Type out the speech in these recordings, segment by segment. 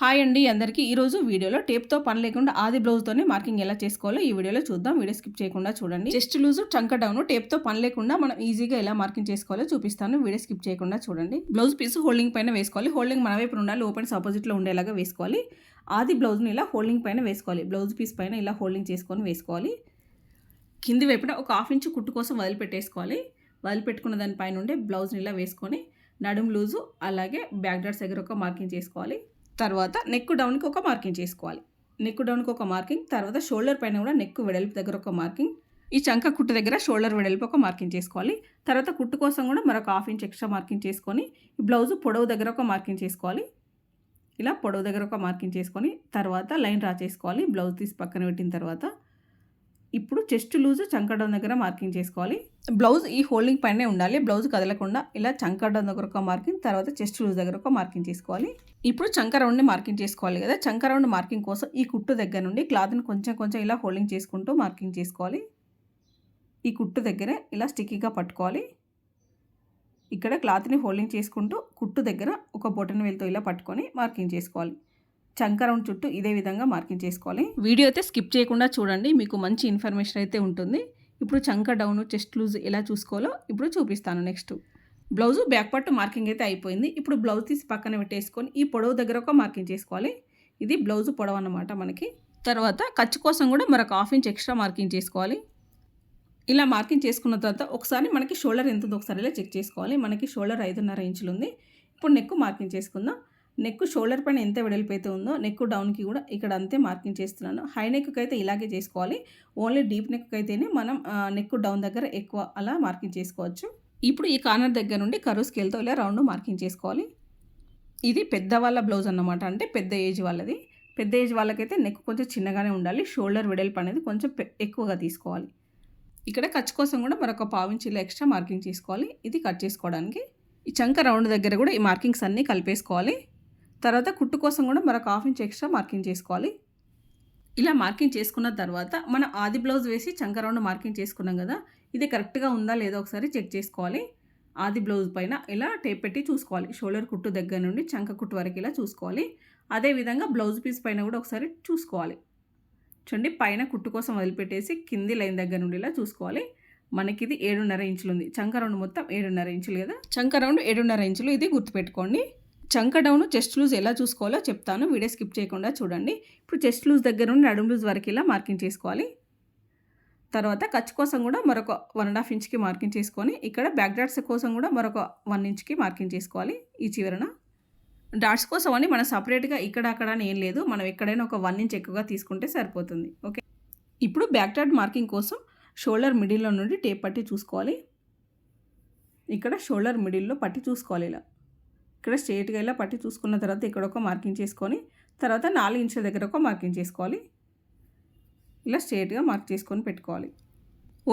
Hi అండి అందరికీ. ఈరోజు వీడియోలో టేప్తో పని లేకుండా ఆది బ్లౌజ్తోనే మార్కింగ్ ఎలా చేసుకోవాలో ఈ వీడియోలో చూద్దాం. వీడియో స్కిప్ చేయకుండా చూడండి. చెస్ట్ లూజు టంక డౌన్ టేప్తో పని లేకుండా మనం ఈజీగా ఎలా మార్కింగ్ చేసుకోవాలో చూపిస్తాను. వీడియో స్కిప్ చేయకుండా చూడండి. బ్లౌజ్ పీస్ హోల్డింగ్ పైన వేసుకోవాలి. హోల్డింగ్ మన వైపు ఉండాలి. ఓపెన్స్ ఆపోజిట్లో ఉండేలాగా వేసుకోవాలి. ఆది బ్లౌజ్ని ఇలా హోల్డింగ్ పైన వేసుకోవాలి. బ్లౌజ్ పీస్ పైన ఇలా హోల్డింగ్ చేసుకొని వేసుకోవాలి. కింది వైపున ఒక హాఫ్ ఇంచ్ కుట్టు కోసం వదిలిపెట్టేసుకోవాలి వదిలిపెట్టుకున్న దానిపైన ఉండే బ్లౌజ్ని ఇలా వేసుకొని నడుము లూజు అలాగే బ్యాక్ డాట్స్ దగ్గర ఒక మార్కింగ్ చేసుకోవాలి. తర్వాత నెక్ డౌన్కి ఒక మార్కింగ్ చేసుకోవాలి. నెక్ డౌన్కి ఒక మార్కింగ్ తర్వాత షోల్డర్ పైన కూడా నెక్ వెడల్పు దగ్గర ఒక మార్కింగ్ ఈ చంక కుట్టు దగ్గర షోల్డర్ వెడల్పు ఒక మార్కింగ్ చేసుకోవాలి. తర్వాత కుట్టు కోసం కూడా మరొక హాఫ్ ఇంచ్ ఎక్స్ట్రా మార్కింగ్ చేసుకొని ఈ బ్లౌజ్ పొడవు దగ్గర ఒక మార్కింగ్ చేసుకోవాలి. ఇలా పొడవు దగ్గర ఒక మార్కింగ్ చేసుకొని తర్వాత లైన్ డ్రా చేసుకోవాలి. బ్లౌజ్ తీసి పక్కన పెట్టిన తర్వాత ఇప్పుడు చెస్ట్ లూజ్ చంకడం దగ్గర మార్కింగ్ చేసుకోవాలి. బ్లౌజ్ ఈ హోల్డింగ్ పైనే ఉండాలి. బ్లౌజ్ కదలకుండా ఇలా చంకడం దగ్గర ఒక మార్కింగ్ తర్వాత చెస్ట్ లూజ్ దగ్గర ఒక మార్కింగ్ చేసుకోవాలి. ఇప్పుడు చంక రౌండ్ని మార్కింగ్ చేసుకోవాలి కదా. చంక రౌండ్ మార్కింగ్ కోసం ఈ కుట్టు దగ్గర నుండి క్లాత్ని కొంచెం కొంచెం ఇలా హోల్డింగ్ చేసుకుంటూ మార్కింగ్ చేసుకోవాలి. ఈ కుట్టు దగ్గర ఇలా స్టిక్కీగా పట్టుకోవాలి. ఇక్కడ క్లాత్ని హోల్డింగ్ చేసుకుంటూ కుట్టు దగ్గర ఒక బొటన్ వేలుతో ఇలా పట్టుకొని మార్కింగ్ చేసుకోవాలి. చంకరం రౌండ్ చుట్టూ ఇదే విధంగా మార్కింగ్ చేసుకోవాలి. వీడియో అయితే స్కిప్ చేయకుండా చూడండి మీకు మంచి ఇన్ఫర్మేషన్ అయితే ఉంటుంది. ఇప్పుడు చంక డౌన్ చెస్ట్ లూజ్ ఎలా చూసుకోవాలో ఇప్పుడు చూపిస్తాను నెక్స్ట్. బ్లౌజ్ బ్యాక్ పట్టు మార్కింగ్ అయితే అయిపోయింది. ఇప్పుడు బ్లౌజ్ తీసి పక్కన పెట్టేసుకొని ఈ పొడవు దగ్గర ఒక మార్కింగ్ చేసుకోవాలి. ఇది బ్లౌజ్ పొడవు అన్నమాట మనకి. తర్వాత ఖర్చు కోసం కూడా మరొక హాఫ్ ఇంచ్ ఎక్స్ట్రా మార్కింగ్ చేసుకోవాలి. ఇలా మార్కింగ్ చేసుకున్న తర్వాత ఒకసారి మనకి షోల్డర్ ఎంత ఉందో ఒకసారి ఇలా చెక్ చేసుకోవాలి. మనకి షోల్డర్ ఐదున్నర ఇంచులు ఉంది. ఇప్పుడు నెక్ మార్కింగ్ చేసుకుందాం. నెక్ షోల్డర్ పైన ఎంత వెడల్పు అయితే ఉందో నెక్ డౌన్కి కూడా ఇక్కడ అంతే మార్కింగ్ చేస్తున్నాను. హై నెక్కి అయితే ఇలాగే చేసుకోవాలి. ఓన్లీ డీప్ నెక్ అయితేనే మనం నెక్ డౌన్ దగ్గర ఎక్కువ అలా మార్కింగ్ చేసుకోవచ్చు. ఇప్పుడు ఈ కార్నర్ దగ్గర నుండి కరువు స్కేల్తో ఇలా రౌండ్ మార్కింగ్ చేసుకోవాలి. ఇది పెద్దవాళ్ళ బ్లౌజ్ అన్నమాట. అంటే పెద్ద ఏజ్ వాళ్ళది. పెద్ద ఏజ్ వాళ్ళకైతే నెక్ కొంచెం చిన్నగానే ఉండాలి. షోల్డర్ వెడల్పు అనేది కొంచెం ఎక్కువగా తీసుకోవాలి. ఇక్కడ ఖర్చు కోసం కూడా మరొక పావించిలో ఎక్స్ట్రా మార్కింగ్ చేసుకోవాలి. ఇది కట్ చేసుకోవడానికి. ఈ చంక రౌండ్ దగ్గర కూడా ఈ మార్కింగ్స్ అన్నీ కలిపేసుకోవాలి. తర్వాత కుట్టు కోసం కూడా మరొక హాఫ్ ఇంచ్ ఎక్స్ట్రా మార్కింగ్ చేసుకోవాలి. ఇలా మార్కింగ్ చేసుకున్న తర్వాత మనం ఆది బ్లౌజ్ వేసి చంక రౌండ్ మార్కింగ్ చేసుకున్నాం కదా ఇది కరెక్ట్గా ఉందా లేదో ఒకసారి చెక్ చేసుకోవాలి. ఆది బ్లౌజ్ పైన ఇలా టేప్ పెట్టి చూసుకోవాలి. షోల్డర్ కుట్టు దగ్గర నుండి చంక కుట్టు వరకు ఇలా చూసుకోవాలి. అదేవిధంగా బ్లౌజ్ పీస్ పైన కూడా ఒకసారి చూసుకోవాలి. చూడండి పైన కుట్టు కోసం వదిలిపెట్టేసి కింది లైన్ దగ్గర నుండి ఇలా చూసుకోవాలి. మనకి ఇది ఏడున్నర ఇంచులు ఉంది. చంక రౌండ్ మొత్తం ఏడున్నర ఇంచులు కదా? చంక రౌండ్ ఏడున్నర ఇంచులు ఇది గుర్తుపెట్టుకోండి. చంక డౌన్ చెస్ట్ లూజ్ ఎలా చూసుకోవాలో చెప్తాను. వీడియో స్కిప్ చేయకుండా చూడండి. ఇప్పుడు చెస్ట్ లూజ్ దగ్గర నుండి నడుము లూజ్ వరకు ఇలా మార్కింగ్ చేసుకోవాలి. తర్వాత ఖర్చు కోసం కూడా మరొక వన్ అండ్ హాఫ్ ఇంచ్కి మార్కింగ్ చేసుకొని ఇక్కడ బ్యాక్ డాట్స్ కోసం కూడా మరొక వన్ ఇంచ్కి మార్కింగ్ చేసుకోవాలి ఈ చివరన. డాట్స్ కోసం అని మనం సపరేట్గా ఇక్కడ అక్కడ అని ఏం లేదు. మనం ఎక్కడైనా ఒక వన్ ఇంచ్ ఎక్కువగా తీసుకుంటే సరిపోతుంది. ఓకే ఇప్పుడు బ్యాక్ డాట్ మార్కింగ్ కోసం షోల్డర్ మిడిల్లో నుండి టేప్ పట్టి చూసుకోవాలి. ఇక్కడ షోల్డర్ మిడిల్లో పట్టి చూసుకోవాలి ఇలా. ఇక్కడ స్ట్రేట్గా ఇలా పట్టి చూసుకున్న తర్వాత ఇక్కడ ఒక మార్కింగ్ చేసుకొని తర్వాత నాలుగు ఇంచుల దగ్గర ఒక మార్కింగ్ చేసుకోవాలి. ఇలా స్ట్రేట్గా మార్క్ చేసుకొని పెట్టుకోవాలి.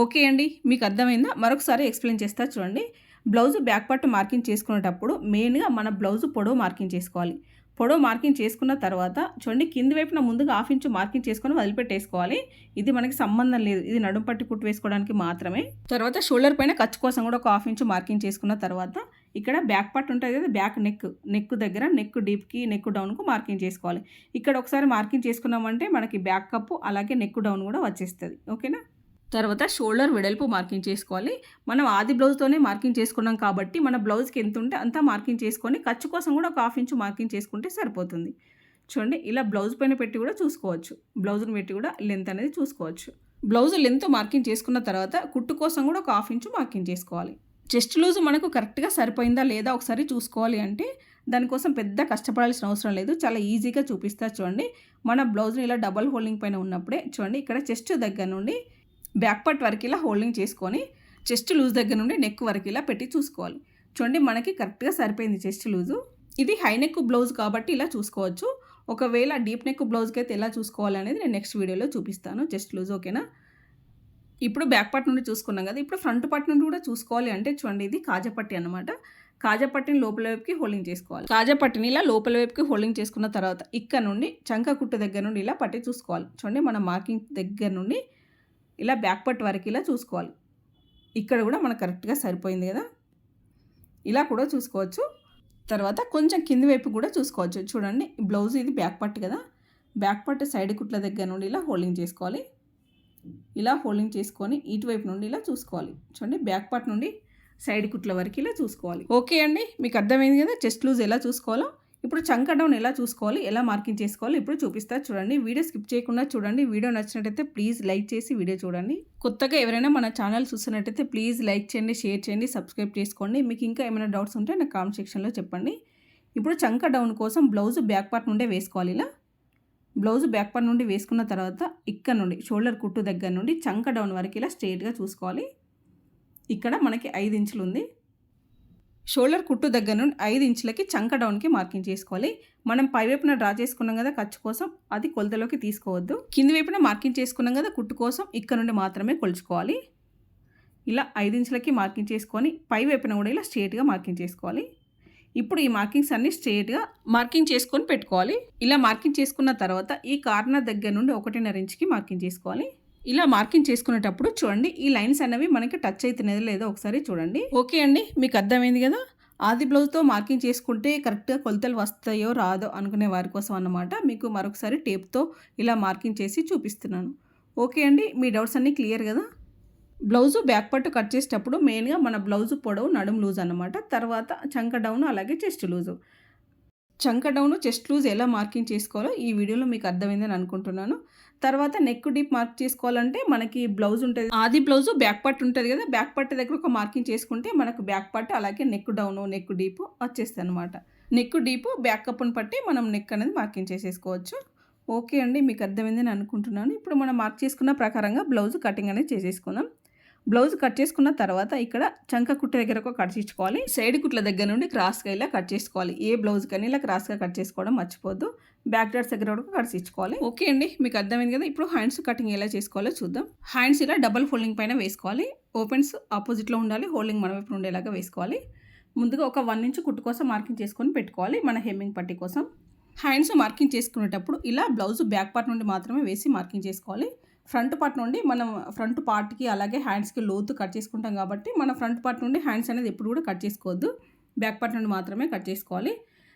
ఓకే అండి మీకు అర్థమైందా? మరొకసారి ఎక్స్ప్లెయిన్ చేస్తా చూడండి. బ్లౌజ్ బ్యాక్ పార్ట్ మార్కింగ్ చేసుకునేటప్పుడు మెయిన్గా మన బ్లౌజ్ పొడవు మార్కింగ్ చేసుకోవాలి. పొడవు మార్కింగ్ చేసుకున్న తర్వాత చూడండి కింది వైపున ముందుగా హాఫ్ ఇంచు మార్కింగ్ చేసుకొని వదిలిపెట్టేసుకోవాలి. ఇది మనకి సంబంధం లేదు. ఇది నడుం పట్టి కుట్టు వేసుకోవడానికి మాత్రమే. తర్వాత షోల్డర్ పైన ఖర్చు కోసం కూడా ఒక హాఫ్ ఇంచు మార్కింగ్ చేసుకున్న తర్వాత ఇక్కడ బ్యాక్ పార్ట్ ఉంటుంది కదా బ్యాక్ నెక్ నెక్ దగ్గర నెక్ డీప్కి నెక్ డౌన్కు మార్కింగ్ చేసుకోవాలి. ఇక్కడ ఒకసారి మార్కింగ్ చేసుకున్నామంటే మనకి బ్యాక్ కప్పు అలాగే నెక్ డౌన్ కూడా వచ్చేస్తుంది. ఓకేనా? తర్వాత షోల్డర్ వెడల్పు మార్కింగ్ చేసుకోవాలి. మనం ఆది బ్లౌజ్తోనే మార్కింగ్ చేసుకున్నాం కాబట్టి మన బ్లౌజ్కి ఎంత ఉంటే అంతా మార్కింగ్ చేసుకొని ఖర్చు కోసం కూడా ఒక హాఫ్ ఇంచు మార్కింగ్ చేసుకుంటే సరిపోతుంది. చూడండి ఇలా బ్లౌజ్ పైన పెట్టి కూడా చూసుకోవచ్చు. బ్లౌజ్ని పెట్టి కూడా లెంత్ అనేది చూసుకోవచ్చు. బ్లౌజ్ లెంత్ మార్కింగ్ చేసుకున్న తర్వాత కుట్టు కోసం కూడా ఒక హాఫ్ ఇంచు మార్కింగ్ చేసుకోవాలి. చెస్ట్ లూజ్ మనకు కరెక్ట్గా సరిపోయిందా లేదా ఒకసారి చూసుకోవాలి అంటే దానికోసం పెద్ద కష్టపడాల్సిన అవసరం లేదు. చాలా ఈజీగా చూపిస్తా చూడండి. మన బ్లౌజ్ని ఇలా డబల్ హోల్డింగ్ పైన ఉన్నప్పుడే చూడండి ఇక్కడ చెస్ట్ దగ్గర నుండి బ్యాక్ పార్ట్ వరకు ఇలా హోల్డింగ్ చేసుకొని చెస్ట్ లూజ్ దగ్గర నుండి నెక్ వరకు ఇలా పెట్టి చూసుకోవాలి. చూడండి మనకి కరెక్ట్గా సరిపోయింది చెస్ట్ లూజు. ఇది హై నెక్ బ్లౌజ్ కాబట్టి ఇలా చూసుకోవచ్చు. ఒకవేళ డీప్ నెక్ బ్లౌజ్కి అయితే ఎలా చూసుకోవాలి అనేది నేను నెక్స్ట్ వీడియోలో చూపిస్తాను. చెస్ట్ లూజ్ ఓకేనా? ఇప్పుడు బ్యాక్ పార్ట్ నుండి చూసుకున్నాం కదా ఇప్పుడు ఫ్రంట్ పార్ట్ నుండి కూడా చూసుకోవాలి అంటే చూడండి ఇది కాజపట్టి అనమాట కాజపట్టిని లోపల వైపుకి హోల్డింగ్ చేసుకోవాలి. కాజపట్టిని ఇలా లోపల వైపుకి హోల్డింగ్ చేసుకున్న తర్వాత ఇక్కడ నుండి చంక కుట్టు దగ్గర నుండి ఇలా పట్టి చూసుకోవాలి. చూడండి మన మార్కింగ్ దగ్గర నుండి ఇలా బ్యాక్ పట్ వరకు ఇలా చూసుకోవాలి. ఇక్కడ కూడా మనకు కరెక్ట్గా సరిపోయింది కదా. ఇలా కూడా చూసుకోవచ్చు. తర్వాత కొంచెం కింది వైపు కూడా చూసుకోవచ్చు. చూడండి బ్లౌజ్ ఇది బ్యాక్ పట్ కదా. బ్యాక్ పట్ సైడ్ కుట్ల దగ్గర నుండి ఇలా హోల్డింగ్ చేసుకోవాలి. ఇలా ఫోల్డింగ్ చేసుకొని ఇటువైపు నుండి ఇలా చూసుకోవాలి. చూడండి బ్యాక్ పార్ట్ నుండి సైడ్ కుట్ల వరకు ఇలా చూసుకోవాలి. ఓకే అండి మీకు అర్థమైంది కదా? చెస్ట్ లూజ్ ఎలా చూసుకోవాలో? ఇప్పుడు చంక డౌన్ ఎలా చూసుకోవాలి? ఎలా మార్కింగ్ చేసుకోవాలి? ఇప్పుడు చూపిస్తా చూడండి. వీడియో స్కిప్ చేయకుండా చూడండి. వీడియో నచ్చినట్టయితే ప్లీజ్ లైక్ చేసి వీడియో చూడండి. కొత్తగా ఎవరైనా మన ఛానల్ చూస్తున్నట్టయితే ప్లీజ్ లైక్ చేయండి షేర్ చేయండి సబ్స్క్రైబ్ చేసుకోండి. మీకు ఇంకా ఏమైనా డౌట్స్ ఉంటే నాకు కామెంట్ సెక్షన్లో చెప్పండి. ఇప్పుడు చంక డౌన్ కోసం బ్లౌజ్ బ్యాక్ పార్ట్ నుండే వేసుకోవాలి ఇలా. బ్లౌజ్ బ్యాక్ పార్ట్ నుండి వేసుకున్న తర్వాత ఇక్కడ నుండి షోల్డర్ కుట్టు దగ్గర నుండి చంక డౌన్ వరకు ఇలా స్ట్రేట్గా చూసుకోవాలి. ఇక్కడ మనకి ఐదు ఇంచులు ఉంది. షోల్డర్ కుట్టు దగ్గర నుండి ఐదు ఇంచులకి చంక డౌన్కి మార్కింగ్ చేసుకోవాలి. మనం పై వైపున డ్రా చేసుకున్నాం కదా ఖర్చు కోసం అది కొలతలోకి తీసుకోవద్దు. కింది వైపున మార్కింగ్ చేసుకున్నాం కదా కుట్టు కోసం ఇక్కడ నుండి మాత్రమే కొలుచుకోవాలి. ఇలా ఐదు ఇంచులకి మార్కింగ్ చేసుకొని పై వైపున కూడా ఇలా స్ట్రేట్గా మార్కింగ్ చేసుకోవాలి. ఇప్పుడు ఈ మార్కింగ్స్ అన్ని స్ట్రేట్గా మార్కింగ్ చేసుకొని పెట్టుకోవాలి. ఇలా మార్కింగ్ చేసుకున్న తర్వాత ఈ కార్నర్ దగ్గర నుండి ఒకటిన్నర ఇంచుకి మార్కింగ్ చేసుకోవాలి. ఇలా మార్కింగ్ చేసుకునేటప్పుడు చూడండి ఈ లైన్స్ అనేవి మనకి టచ్ అవుతున్నది లేదో ఒకసారి చూడండి. ఓకే అండి మీకు అర్థమైంది కదా? ఆది బ్లౌజ్తో మార్కింగ్ చేసుకుంటే కరెక్ట్గా కొలతలు వస్తాయో రాదో అనుకునే వారి కోసం అన్నమాట. మీకు మరొకసారి టేప్తో ఇలా మార్కింగ్ చేసి చూపిస్తున్నాను. ఓకే అండి మీ డౌట్స్ అన్నీ క్లియర్ కదా? బ్లౌజు బ్యాక్ పట్టు కట్ చేసేటప్పుడు మెయిన్గా మన బ్లౌజు పొడవు నడుము లూజ్ అనమాట తర్వాత చంక డౌన్ అలాగే చెస్ట్ లూజు. చంక డౌన్ చెస్ట్ లూజ్ ఎలా మార్కింగ్ చేసుకోవాలో ఈ వీడియోలో మీకు అర్థమైందని అనుకుంటున్నాను. తర్వాత నెక్ డీప్ మార్క్ చేసుకోవాలంటే మనకి బ్లౌజ్ ఉంటుంది. ఆది బ్లౌజ్ బ్యాక్ పార్ట్ ఉంటుంది కదా బ్యాక్ పార్ట్ దగ్గర ఒక మార్కింగ్ చేసుకుంటే మనకు బ్యాక్ పార్ట్ అలాగే నెక్ డౌన్ నెక్ డీప్ వచ్చేస్తుంది అనమాట నెక్ డీప్ బ్యాక్ అప్ను పట్టి మనం నెక్ అనేది మార్కింగ్ చేసేసుకోవచ్చు. ఓకే అండి మీకు అర్థమైందని అనుకుంటున్నాను. ఇప్పుడు మనం మార్క్ చేసుకున్న ప్రకారంగా బ్లౌజ్ కటింగ్ అనేది చేసేసుకుందాం. బ్లౌజ్ కట్ చేసుకున్న తర్వాత ఇక్కడ చంక కుట్ట దగ్గర ఒక కట్ చేసుకోవాలి సైడ్ కుట్ల దగ్గర నుండి క్రాస్గా ఇలా కట్ చేసుకోవాలి. ఏ బ్లౌజ్ కానీ ఇలా క్రాస్గా కట్ చేసుకోవడం మర్చిపోద్దు బ్యాక్ డాట్స్ దగ్గర కూడా కట్ ఇచ్చుకోవాలి ఓకే అండి మీకు అర్థమైంది కదా? ఇప్పుడు హ్యాండ్స్ కటింగ్ ఎలా చేసుకోవాలో చూద్దాం. హ్యాండ్స్ ఇలా డబల్ ఫోల్డింగ్ పైన వేసుకోవాలి. ఓపెన్స్ ఆపోజిట్లో ఉండాలి. హోల్డింగ్ మన వైపు ఉండేలాగా వేసుకోవాలి. ముందుగా ఒక వన్ ఇంచ్ కుట్టు కోసం మార్కింగ్ చేసుకొని పెట్టుకోవాలి. మన హెమ్మింగ్ పట్టి కోసం. హ్యాండ్స్ మార్కింగ్ చేసుకునేటప్పుడు ఇలా బ్లౌజ్ బ్యాక్ పార్ట్ నుండి మాత్రమే వేసి మార్కింగ్ చేసుకోవాలి. ఫ్రంట్ పార్ట్ నుండి మనం ఫ్రంట్ పార్ట్కి అలాగే హ్యాండ్స్కి లోతు కట్ చేసుకుంటాం కాబట్టి మన ఫ్రంట్ పార్ట్ నుండి హ్యాండ్స్ అనేది ఎప్పుడు కూడా కట్ చేసుకోవద్దు. బ్యాక్ పార్ట్ నుండి మాత్రమే కట్ చేసుకోవాలి.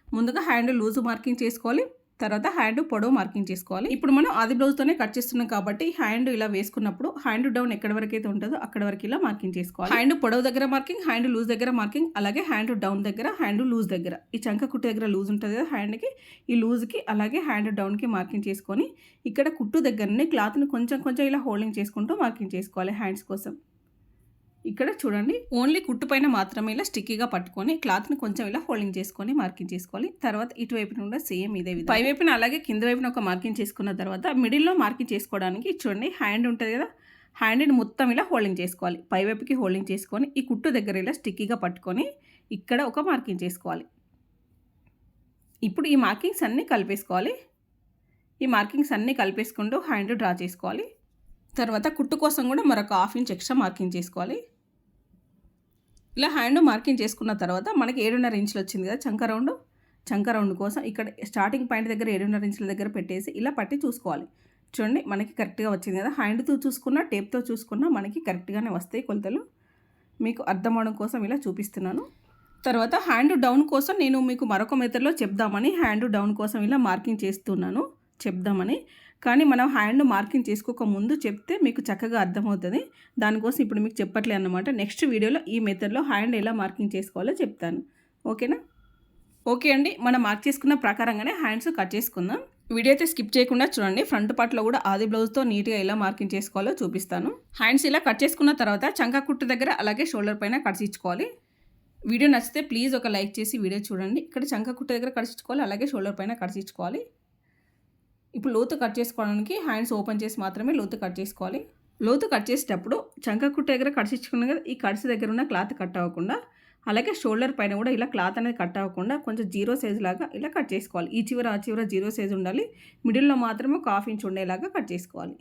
ముందుగా హ్యాండ్ లూజ్ మార్కింగ్ చేసుకోవాలి. తర్వాత హ్యాండ్ పొడవు మార్కింగ్ చేసుకోవాలి. ఇప్పుడు మనం ఆది బ్లౌజ్తోనే కట్ చేస్తున్నాం కాబట్టి హ్యాండ్ ఇలా వేసుకున్నప్పుడు హ్యాండ్ డౌన్ ఎక్కడ వరకు అయితే ఉంటుందో అక్కడ వరకు ఇలా మార్కింగ్ చేసుకోవాలి. హ్యాండ్ పొడవు దగ్గర మార్కింగ్ హ్యాండ్ లూజ్ దగ్గర మార్కింగ్ అలాగే హ్యాండ్ డౌన్ దగ్గర హ్యాండ్ లూజ్ దగ్గర. ఈ చంక కుట్టు దగ్గర లూజ్ ఉంటుంది కదా హ్యాండ్కి ఈ లూజ్కి అలాగే హ్యాండ్ డౌన్కి మార్కింగ్ చేసుకొని ఇక్కడ కుట్టు దగ్గరనే క్లాత్ని కొంచెం కొంచెం ఇలా హోల్డింగ్ చేసుకుంటూ మార్కింగ్ చేసుకోవాలి హ్యాండ్స్ కోసం. ఇక్కడ చూడండి ఓన్లీ కుట్టు పైన మాత్రమే ఇలా స్టిక్కీగా పట్టుకొని క్లాత్ని కొంచెం ఇలా హోల్డింగ్ చేసుకొని మార్కింగ్ చేసుకోవాలి. తర్వాత ఇటువైపున కూడా సేమ్ ఇదే విధంగా. పై వైపున అలాగే కింద వైపున ఒక మార్కింగ్ చేసుకున్న తర్వాత మిడిల్లో మార్కింగ్ చేసుకోవడానికి చూడండి హ్యాండ్ ఉంటుంది కదా హ్యాండ్ని మొత్తం ఇలా హోల్డింగ్ చేసుకోవాలి. పై వైపుకి హోల్డింగ్ చేసుకొని ఈ కుట్టు దగ్గర ఇలా స్టిక్కీగా పట్టుకొని ఇక్కడ ఒక మార్కింగ్ చేసుకోవాలి. ఇప్పుడు ఈ మార్కింగ్స్ అన్నీ కలిపేసుకోవాలి. ఈ మార్కింగ్స్ అన్నీ కలిపేసుకుంటూ హ్యాండ్ డ్రా చేసుకోవాలి. తర్వాత కుట్టు కోసం కూడా మరొక హాఫ్ ఇంచ్ ఎక్స్ట్రా మార్కింగ్ చేసుకోవాలి. ఇలా హ్యాండ్ మార్కింగ్ చేసుకున్న తర్వాత మనకి ఏడున్నర ఇంచులు వచ్చింది కదా చంక రౌండ్? చంక రౌండ్ కోసం ఇక్కడ స్టార్టింగ్ పాయింట్ దగ్గర ఏడున్నర ఇంచుల దగ్గర పెట్టేసి ఇలా పట్టి చూసుకోవాలి. చూడండి మనకి కరెక్ట్గా వచ్చింది కదా. హ్యాండ్తో చూసుకున్నా టేప్తో చూసుకున్నా మనకి కరెక్ట్గానే వస్తాయి కొలతలు. మీకు అర్థం అవడం కోసం ఇలా చూపిస్తున్నాను. తర్వాత హ్యాండ్ డౌన్ కోసం నేను మీకు మరొక మెథడ్లో చెప్దామని హ్యాండ్ డౌన్ కోసం ఇలా మార్కింగ్ చేస్తున్నాను. చెప్దామని. కానీ మనం హ్యాండ్ మార్కింగ్ చేసుకోక ముందు చెప్తే మీకు చక్కగా అర్థమవుతుంది. దానికోసం ఇప్పుడు మీకు చెప్పట్లే అనమాట నెక్స్ట్ వీడియోలో ఈ మెథడ్లో హ్యాండ్ ఎలా మార్కింగ్ చేసుకోవాలో చెప్తాను. ఓకేనా? ఓకే అండి. మనం మార్క్ చేసుకున్న ప్రకారంగానే హ్యాండ్స్ కట్ చేసుకుందాం. వీడియో అయితే స్కిప్ చేయకుండా చూడండి. ఫ్రంట్ పార్ట్లో కూడా ఆది బ్లౌజ్తో నీట్గా ఎలా మార్కింగ్ చేసుకోవాలో చూపిస్తాను. హ్యాండ్స్ ఇలా కట్ చేసుకున్న తర్వాత చంకా కుట్టు దగ్గర అలాగే షోల్డర్ పైన కడిచించుకోవాలి వీడియో నచ్చితే ప్లీజ్ ఒక లైక్ చేసి వీడియో చూడండి. ఇక్కడ చంకా కుట్టు దగ్గర కడిచించుకోవాలి అలాగే షోల్డర్ పైన కడిచించుకోవాలి ఇప్పుడు లోతు కట్ చేసుకోవడానికి హ్యాండ్స్ ఓపెన్ చేసి మాత్రమే లోతు కట్ చేసుకోవాలి. లోతు కట్ చేసేటప్పుడు చంక కుట్టు దగ్గర కడిచించుకున్నాం కదా ఈ కడిసి దగ్గర ఉన్న క్లాత్ కట్ అవ్వకుండా అలాగే షోల్డర్ పైన కూడా ఇలా క్లాత్ అనేది కట్ అవ్వకుండా కొంచెం జీరో సైజ్ లాగా ఇలా కట్ చేసుకోవాలి. ఈ చివర ఆ చివర జీరో సైజ్ ఉండాలి. మిడిల్లో మాత్రమే ఒక హాఫ్ ఇంచ్ ఉండేలాగా కట్ చేసుకోవాలి.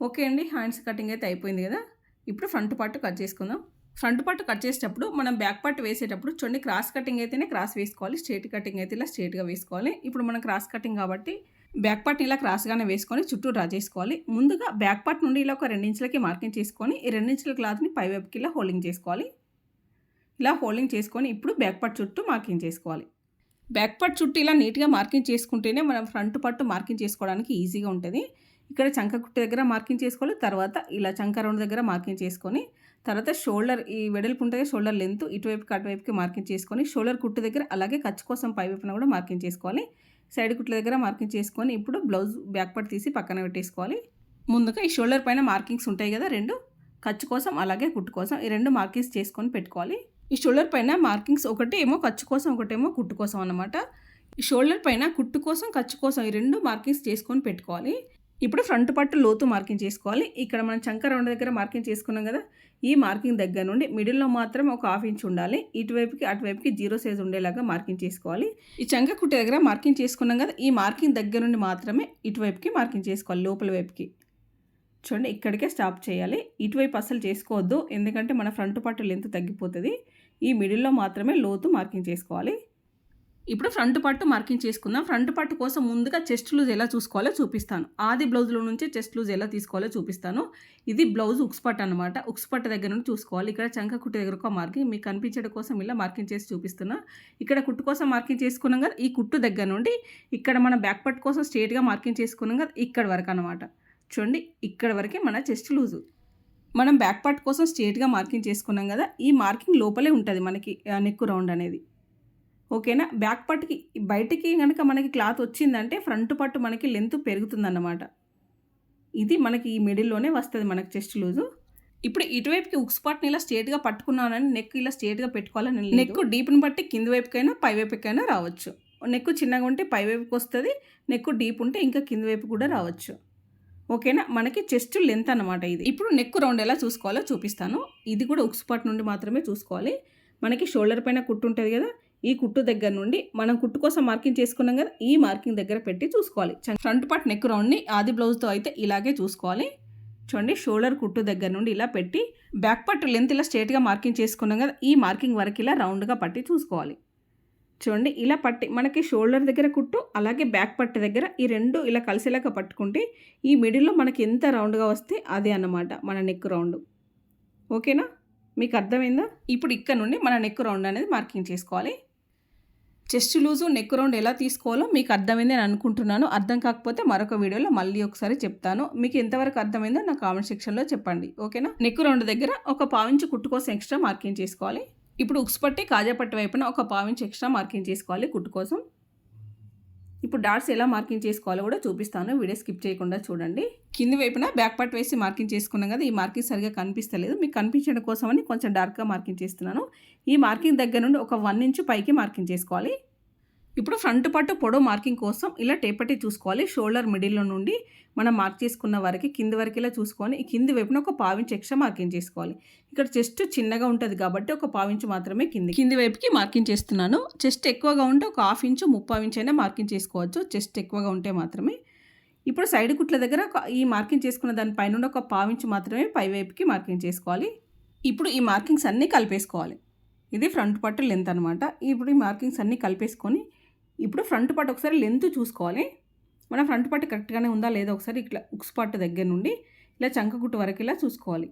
ఓకే అండి హ్యాండ్స్ కటింగ్ అయితే అయిపోయింది కదా. ఇప్పుడు ఫ్రంట్ పార్ట్ కట్ చేసుకుందాం. ఫ్రంట్ పార్ట్ కట్ చేసేటప్పుడు మనం బ్యాక్ పార్ట్ వేసేటప్పుడు చూడండి క్రాస్ కటింగ్ అయితేనే క్రాస్ వేసుకోవాలి. స్ట్రేట్ కటింగ్ అయితే ఇలా స్ట్రేట్గా వేసుకోవాలి. ఇప్పుడు మనం క్రాస్ కటింగ్ కాబట్టి బ్యాక్ పార్ట్ని ఇలా క్రాస్గానే వేసుకొని చుట్టూ డ్రా చేసుకోవాలి. ముందుగా బ్యాక్ పార్ట్ నుండి ఇలా ఒక రెండించులకి మార్కింగ్ చేసుకొని ఈ రెండించుల క్లాత్ని పై వైపుకి ఇలా హోల్డింగ్ చేసుకోవాలి. ఇలా హోల్డింగ్ చేసుకొని ఇప్పుడు బ్యాక్ పార్ట్ చుట్టూ మార్కింగ్ చేసుకోవాలి. బ్యాక్ పార్ట్ చుట్టూ ఇలా నీట్గా మార్కింగ్ చేసుకుంటేనే మనం ఫ్రంట్ పట్టు మార్కింగ్ చేసుకోవడానికి ఈజీగా ఉంటుంది. ఇక్కడ చంక కుట్టు దగ్గర మార్కింగ్ చేసుకోవాలి. తర్వాత ఇలా చంక రౌండ్ దగ్గర మార్కింగ్ చేసుకొని తర్వాత షోల్డర్ ఈ వెడల్పు ఉంటుంది షోల్డర్ లెంత్ ఇటువైపుకి అటువైపుకి మార్కింగ్ చేసుకొని షోల్డర్ కుట్టు దగ్గర అలాగే ఖర్చు కోసం పై వైపున కూడా మార్కింగ్ చేసుకోవాలి. సైడ్ కుట్ల దగ్గర మార్కింగ్ చేసుకొని ఇప్పుడు బ్లౌజ్ బ్యాక్ పార్ట్ తీసి పక్కన పెట్టేసుకోవాలి. ముందుగా ఈ షోల్డర్ పైన మార్కింగ్స్ ఉంటాయి కదా రెండు ఖర్చు కోసం అలాగే కుట్టు కోసం ఈ రెండు మార్కింగ్స్ చేసుకొని పెట్టుకోవాలి. ఈ షోల్డర్ పైన మార్కింగ్స్ ఒకటి ఏమో ఖర్చు కోసం ఒకటేమో కుట్టు కోసం అనమాట ఈ షోల్డర్ పైన కుట్టు కోసం ఖర్చు కోసం ఈ రెండు మార్కింగ్స్ చేసుకొని పెట్టుకోవాలి. ఇప్పుడు ఫ్రంట్ పట్టు లోతు మార్కింగ్ చేసుకోవాలి. ఇక్కడ మనం చంక రౌండ్ దగ్గర మార్కింగ్ చేసుకున్నాం కదా ఈ మార్కింగ్ దగ్గర నుండి మిడిల్లో మాత్రం ఒక హాఫ్ ఇంచ్ ఉండాలి. ఇటువైపుకి అటువైపుకి జీరో సైజ్ ఉండేలాగా మార్కింగ్ చేసుకోవాలి. ఈ చంక కుట్టు దగ్గర మార్కింగ్ చేసుకున్నాం కదా ఈ మార్కింగ్ దగ్గర నుండి మాత్రమే ఇటువైపుకి మార్కింగ్ చేసుకోవాలి లోపల వైపుకి. చూడండి ఇక్కడికే స్టాప్ చేయాలి. ఇటువైపు అస్సలు చేసుకోవద్దు ఎందుకంటే మన ఫ్రంట్ పట్టు లెంత్ తగ్గిపోతుంది. ఈ మిడిల్లో మాత్రమే లోతు మార్కింగ్ చేసుకోవాలి. ఇప్పుడు ఫ్రంట్ పట్టు మార్కింగ్ చేసుకుందాం. ఫ్రంట్ పట్టు కోసం ముందుగా చెస్ట్ లూజ్ ఎలా చూసుకోవాలో చూపిస్తాను. ఆది బ్లౌజ్లో నుంచి చెస్ట్ లూజ్ ఎలా తీసుకోవాలో చూపిస్తాను. ఇది బ్లౌజ్ ఉక్స్పట్ అనమాట ఉక్స్పట్ దగ్గర నుండి చూసుకోవాలి. ఇక్కడ చంక కుట్టు దగ్గర ఒక మార్కింగ్ మీకు కనిపించడం కోసం ఇలా మార్కింగ్ చేసి చూపిస్తున్నా. ఇక్కడ కుట్టు కోసం మార్కింగ్ చేసుకున్నాం కదా ఈ కుట్టు దగ్గర నుండి ఇక్కడ మన బ్యాక్ పట్టు కోసం స్ట్రేట్గా మార్కింగ్ చేసుకున్నాం కదా ఇక్కడ వరకు అనమాట చూడండి ఇక్కడ వరకే మన చెస్ట్ లూజు. మనం బ్యాక్ పార్ట్ కోసం స్ట్రేట్గా మార్కింగ్ చేసుకున్నాం కదా ఈ మార్కింగ్ లోపలే ఉంటుంది మనకి నెక్ రౌండ్ అనేది. ఓకేనా? బ్యాక్ పార్ట్కి బయటికి కనుక మనకి క్లాత్ వచ్చిందంటే ఫ్రంట్ పట్టు మనకి లెంత్ పెరుగుతుందన్నమాట. ఇది మనకి ఈ మిడిల్లోనే వస్తుంది మనకి చెస్ట్ లూజు. ఇప్పుడు ఇటువైపుకి ఉక్స్ పార్ట్ని ఇలా స్ట్రేట్గా పట్టుకున్నానని నెక్ ఇలా స్ట్రేట్గా పెట్టుకోవాలని నెక్ డీప్ని బట్టి కింది వైపుకైనా పై వైపుకైనా రావచ్చు. నెక్ చిన్నగా ఉంటే పై వైపుకి వస్తుంది నెక్ డీప్ ఉంటే ఇంకా కింది వైపు కూడా రావచ్చు. ఓకేనా? మనకి చెస్ట్ లెంత్ అనమాట ఇది. ఇప్పుడు నెక్ రౌండ్ ఎలా చూసుకోవాలో చూపిస్తాను. ఇది కూడా ఉక్స్ నుండి మాత్రమే చూసుకోవాలి. మనకి షోల్డర్ పైన కుట్టు ఉంటుంది కదా ఈ కుట్టు దగ్గర నుండి మనం కుట్టు కోసం మార్కింగ్ చేసుకున్నాం కదా ఈ మార్కింగ్ దగ్గర పెట్టి చూసుకోవాలి. ఫ్రంట్ పార్ట్ నెక్ రౌండ్ని ఆది బ్లౌజ్తో అయితే ఇలాగే చూసుకోవాలి. చూడండి షోల్డర్ కుట్టు దగ్గర నుండి ఇలా పెట్టి బ్యాక్ పార్ట్ లెంత్ ఇలా స్ట్రేట్గా మార్కింగ్ చేసుకున్నాం కదా ఈ మార్కింగ్ వరకు ఇలా రౌండ్గా పట్టి చూసుకోవాలి. చూడండి ఇలా పట్టి మనకి షోల్డర్ దగ్గర కుట్టు అలాగే బ్యాక్ పట్టు దగ్గర ఈ రెండు ఇలా కలిసేలాగా పట్టుకుంటే ఈ మిడిల్లో మనకి ఎంత రౌండ్గా వస్తే అదే అన్నమాట మన నెక్ రౌండ్ ఓకేనా? మీకు అర్థమైందా? ఇప్పుడు ఇక్కడ నుండి మన నెక్ రౌండ్ అనేది మార్కింగ్ చేసుకోవాలి. చెస్ట్ లూజు నెక్ రౌండ్ ఎలా తీసుకోవాలో మీకు అర్థమైంది అని అనుకుంటున్నాను. అర్థం కాకపోతే మరొక వీడియోలో మళ్ళీ ఒకసారి చెప్తాను. మీకు ఎంతవరకు అర్థమైందో నా కామెంట్ సెక్షన్లో చెప్పండి. ఓకేనా? నెక్ రౌండ్ దగ్గర ఒక పావించి కుట్టు కోసం ఎక్స్ట్రా మార్కింగ్ చేసుకోవాలి. ఇప్పుడు ఉక్స్ పట్టి వైపున ఒక పావించి ఎక్స్ట్రా మార్కింగ్ చేసుకోవాలి కుట్టు కోసం. ఇప్పుడు డాట్స్ ఎలా మార్కింగ్ చేసుకోవాలో కూడా చూపిస్తాను. వీడియో స్కిప్ చేయకుండా చూడండి. కింది వైపున బ్యాక్ పార్ట్ వేసి మార్కింగ్ చేసుకున్నాం కదా ఈ మార్కింగ్ సరిగా కనిపిస్తలేదు. మీకు కనిపించడం కోసమని కొంచెం డార్క్గా మార్కింగ్ చేస్తున్నాను. ఈ మార్కింగ్ దగ్గర నుండి ఒక వన్ ఇంచు పైకి మార్కింగ్ చేసుకోవాలి. ఇప్పుడు ఫ్రంట్ పట్టు పొడవు మార్కింగ్ కోసం ఇలా టేపట్టి చూసుకోవాలి. షోల్డర్ మిడిల్లో నుండి మనం మార్క్ చేసుకున్న వరకు కింది వరకు ఇలా చూసుకొని ఈ కింది వైపున ఒక పావించి ఎక్స్ట్రా మార్కింగ్ చేసుకోవాలి. ఇక్కడ చెస్ట్ చిన్నగా ఉంటుంది కాబట్టి ఒక పావించు మాత్రమే కింది. కింది వైపుకి మార్కింగ్ చేస్తున్నాను. చెస్ట్ ఎక్కువగా ఉంటే ఒక హాఫ్ ఇంచు ముప్పై అయినా మార్కింగ్ చేసుకోవచ్చు. చెస్ట్ ఎక్కువగా ఉంటే మాత్రమే. ఇప్పుడు సైడ్ కుట్ల దగ్గర ఈ మార్కింగ్ చేసుకున్న దానిపైన ఒక పావించు మాత్రమే పై వైపుకి మార్కింగ్ చేసుకోవాలి. ఇప్పుడు ఈ మార్కింగ్స్ అన్నీ కలిపేసుకోవాలి. ఇది ఫ్రంట్ పట్టు లెంత్ అనమాట ఇప్పుడు ఈ మార్కింగ్స్ అన్నీ కలిపేసుకొని ఇప్పుడు ఫ్రంట్ పార్ట్ ఒకసారి లెంత్ చూసుకోవాలి. మన ఫ్రంట్ పార్ట్ కరెక్ట్గానే ఉందా లేదా ఒకసారి ఇట్లా ఉక్స్ పార్ట్ దగ్గర నుండి ఇలా చంకగుట్టు వరకు ఇలా చూసుకోవాలి.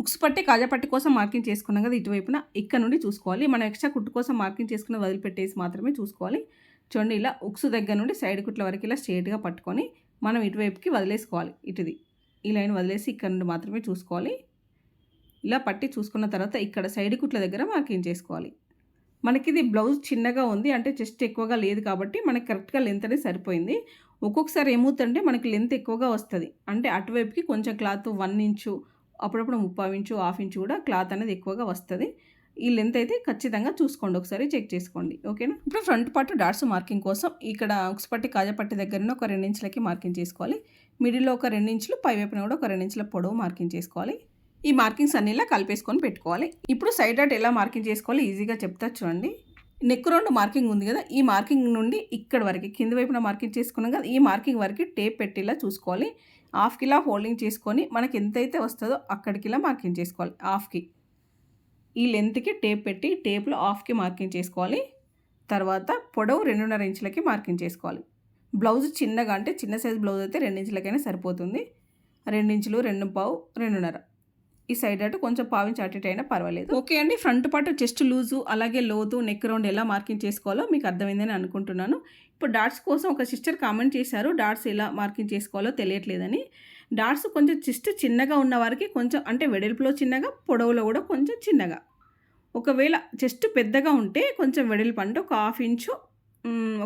ఉక్స్ పట్టి కాజాపట్టి కోసం మార్కింగ్ చేసుకున్నాం కదా ఇటువైపున ఇక్కడ నుండి చూసుకోవాలి. మనం ఎక్స్ట్రా కుట్టు కోసం మార్కింగ్ చేసుకుని వదిలిపెట్టేసి మాత్రమే చూసుకోవాలి. చూడండి ఇలా ఉక్స్ దగ్గర నుండి సైడ్ కుట్ల వరకు ఇలా స్ట్రేట్గా పట్టుకొని మనం ఇటువైపుకి వదిలేసుకోవాలి. ఇటుది. ఈ లైన్ వదిలేసి ఇక్కడ నుండి మాత్రమే చూసుకోవాలి. ఇలా పట్టి చూసుకున్న తర్వాత ఇక్కడ సైడ్ కుట్ల దగ్గర మార్కింగ్ చేసుకోవాలి. మనకి ఇది బ్లౌజ్ చిన్నగా ఉంది అంటే చెస్ట్ ఎక్కువగా లేదు కాబట్టి మనకి కరెక్ట్గా లెంత్ అనేది సరిపోయింది. ఒక్కొక్కసారి ఏమవుతుందంటే మనకి లెంత్ ఎక్కువగా వస్తుంది. అంటే అటువైపుకి కొంచెం క్లాత్ వన్ ఇంచు అప్పుడప్పుడు ముప్పై ఇంచు హాఫ్ ఇంచు కూడా క్లాత్ అనేది ఎక్కువగా వస్తుంది. ఈ లెంత్ అయితే ఖచ్చితంగా చూసుకోండి ఒకసారి చెక్ చేసుకోండి. ఓకేనా? ఇప్పుడు ఫ్రంట్ పార్ట్ డాట్స్ మార్కింగ్ కోసం ఇక్కడ ఉక్స్పట్టి కాజపట్టి దగ్గర ఒక రెండు ఇంచులకి మార్కింగ్ చేసుకోవాలి. మిడిల్లో ఒక రెండు ఇంచులు పై వైపున కూడా ఒక రెండు ఇంచుల పొడవు మార్కింగ్ చేసుకోవాలి. ఈ మార్కింగ్స్ అన్ని ఇలా కలిపేసుకొని పెట్టుకోవాలి. ఇప్పుడు సైడ్ డాట్ ఎలా మార్కింగ్ చేసుకోవాలి ఈజీగా చెప్తా చూడండి. నెక్ రౌండ్ మార్కింగ్ ఉంది కదా ఈ మార్కింగ్ నుండి ఇక్కడ వరకు కింది వైపున మార్కింగ్ చేసుకున్నాం కదా ఈ మార్కింగ్ వరకు టేప్ పెట్టేలా చూసుకోవాలి. హాఫ్కిలా హోల్డింగ్ చేసుకొని మనకి ఎంతైతే వస్తుందో అక్కడికిలా మార్కింగ్ చేసుకోవాలి హాఫ్కి ఈ లెంత్కి టేప్ పెట్టి టేప్లో హాఫ్కి మార్కింగ్ చేసుకోవాలి. తర్వాత పొడవు రెండున్నర ఇంచులకి మార్కింగ్ చేసుకోవాలి. బ్లౌజ్ చిన్నగా అంటే చిన్న సైజ్ బ్లౌజ్ అయితే రెండు ఇంచులకైనా సరిపోతుంది. రెండించులు రెండు పావు రెండున్నర. ఈ సైడ్ అటు కొంచెం పావించి అటు ఇటు అయినా పర్వాలేదు. ఓకే అండి ఫ్రంట్ పార్ట్ చెస్ట్ లూజు అలాగే లోతు నెక్ రౌండ్ ఎలా మార్కింగ్ చేసుకోవాలో మీకు అర్థమైందని అనుకుంటున్నాను. ఇప్పుడు డాట్స్ కోసం ఒక సిస్టర్ కామెంట్ చేశారు డాట్స్ ఎలా మార్కింగ్ చేసుకోవాలో తెలియట్లేదని. డాట్స్ కొంచెం చెస్ట్ చిన్నగా ఉన్న వారికి కొంచెం అంటే వెడల్పులో చిన్నగా పొడవులో కూడా కొంచెం చిన్నగా. ఒకవేళ చెస్ట్ పెద్దగా ఉంటే కొంచెం వెడల్పు అంటే ఒక హాఫ్ ఇంచు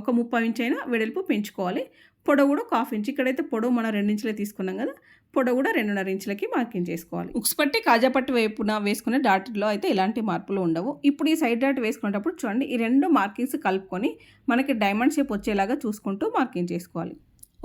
ఒక ముప్పై ఇంచ్ అయినా వెడల్పు పెంచుకోవాలి. పొడవు కూడా ఒక హాఫ్ ఇంచ్. ఇక్కడైతే పొడవు మనం రెండించులే తీసుకున్నాం కదా పొడవు కూడా రెండున్నర ఇంచులకి మార్కింగ్ చేసుకోవాలి. ఉక్స్ పట్టి కాజాపట్టి వైపున వేసుకునే డాట్లో అయితే ఎలాంటి మార్పులు ఉండవు. ఇప్పుడు ఈ సైడ్ డాట్ వేసుకునేటప్పుడు చూడండి ఈ రెండు మార్కింగ్స్ కలుపుకొని మనకి డైమండ్ షేప్ వచ్చేలాగా చూసుకుంటూ మార్కింగ్ చేసుకోవాలి.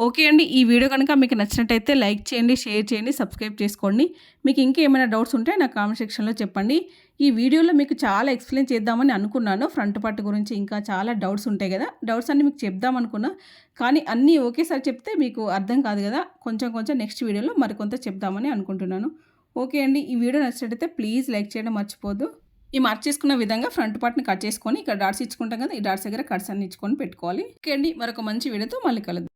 ఓకే అండి ఈ వీడియో కనుక మీకు నచ్చినట్టయితే లైక్ చేయండి షేర్ చేయండి సబ్స్క్రైబ్ చేసుకోండి. మీకు ఇంకేమైనా డౌట్స్ ఉంటే నా కామెంట్ సెక్షన్లో చెప్పండి. ఈ వీడియోలో మీకు చాలా ఎక్స్ప్లెయిన్ చేద్దామని అనుకున్నాను. ఫ్రంట్ పార్ట్ గురించి ఇంకా చాలా డౌట్స్ ఉంటాయి కదా డౌట్స్ అన్ని మీకు చెప్దాం అనుకున్నా. కానీ అన్నీ ఒకేసారి చెప్తే మీకు అర్థం కాదు కదా కొంచెం కొంచెం నెక్స్ట్ వీడియోలో మరికొంత చెప్దామని అనుకుంటున్నాను. ఓకే అండి ఈ వీడియో నచ్చినట్టయితే ప్లీజ్ లైక్ చేయడం మర్చిపోద్దు ఈ మార్క్ చేసుకున్న విధంగా ఫ్రంట్ పార్ట్ని కట్ చేసుకొని ఇక్కడ డాట్స్ ఇచ్చుకుంటాం కదా ఈ డాట్స్ దగ్గర కట్స్ అన్ని ఇచ్చుకొని పెట్టుకోవాలి. ఓకే అండి మరొక మంచి వీడియోతో మళ్ళీ కలుద్దాం.